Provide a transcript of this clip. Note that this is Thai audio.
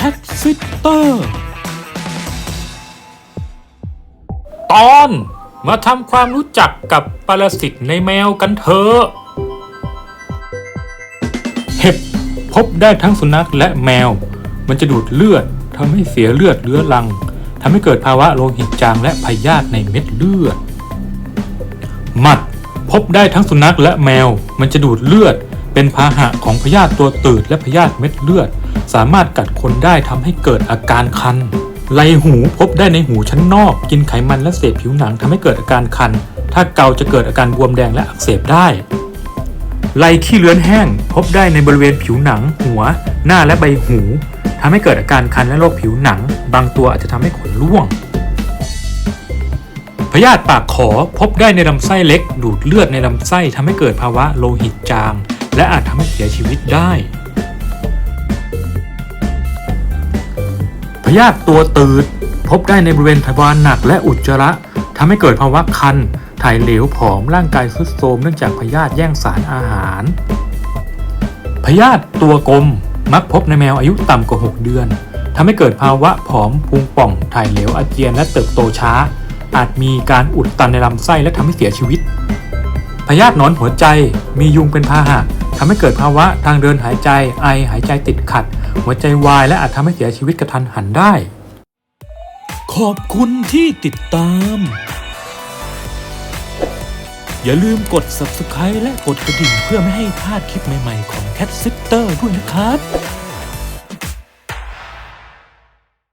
Cat Sitter ตอนมาทำความรู้จักกับปรสิตในแมวกันเถอะ เห็บพบได้ทั้งสุนัขและแมว มันจะดูดเลือดทำให้เสียเลือดเรื้อรังทำให้เกิดภาวะโลหิตจางและพยาธิในเม็ดเลือด หมัดพบได้ทั้งสุนัขและแมว มันจะดูดเลือด เป็นพาหะของพยาธิตัวตืดและพยาธิเม็ดเลือด สามารถกัดคนได้ทำให้เกิดอาการคันไหลหูพบได้ในหูชั้นนอก กินไขมันและเศษผิวหนังทำให้เกิดอาการคัน ถ้าเกาจะเกิดอาการบวมแดงและอักเสบได้ไหลขี้เลือนแห้ง พบได้ในบริเวณผิวหนัง หัว หน้าและใบหูทำให้เกิดอาการคันและโรคผิวหนัง บางตัวอาจจะทำให้ขนร่วงพยาธิปากขอพบได้ในลำไส้เล็ก ดูดเลือดในลำไส้ทำให้เกิดภาวะโลหิตจาง และอาจทำให้เสียชีวิต พยาธิตัวตืด พบได้ในบริเวณทวารหนักและอุจจาระทำให้เกิดภาวะคัน ถ่ายเหลวผอมร่างกายทรุดโทรมเนื่องจากพยาธิแย่งสารอาหาร พยาธิตัวกลมมักพบในแมวอายุต่ำกว่า 6 เดือนทำให้เกิดภาวะผอมพุงป่อง ถ่ายเหลวอาเจียนและเติบโตช้า อาจมีการอุดตันในลำไส้และทำให้เสียชีวิต พยาธิหนอนหัวใจมียุงเป็นพาหะทำให้เกิดภาวะทางเดินหายใจไอหายใจติดขัด หัวใจวายและอาจทำให้เสียชีวิตกระทันหันได้ ขอบคุณที่ติดตาม อย่าลืมกด subscribe และกดกระดิ่งเพื่อไม่ให้พลาดคลิปใหม่ๆของ Cat Sitter ด้วยนะครับ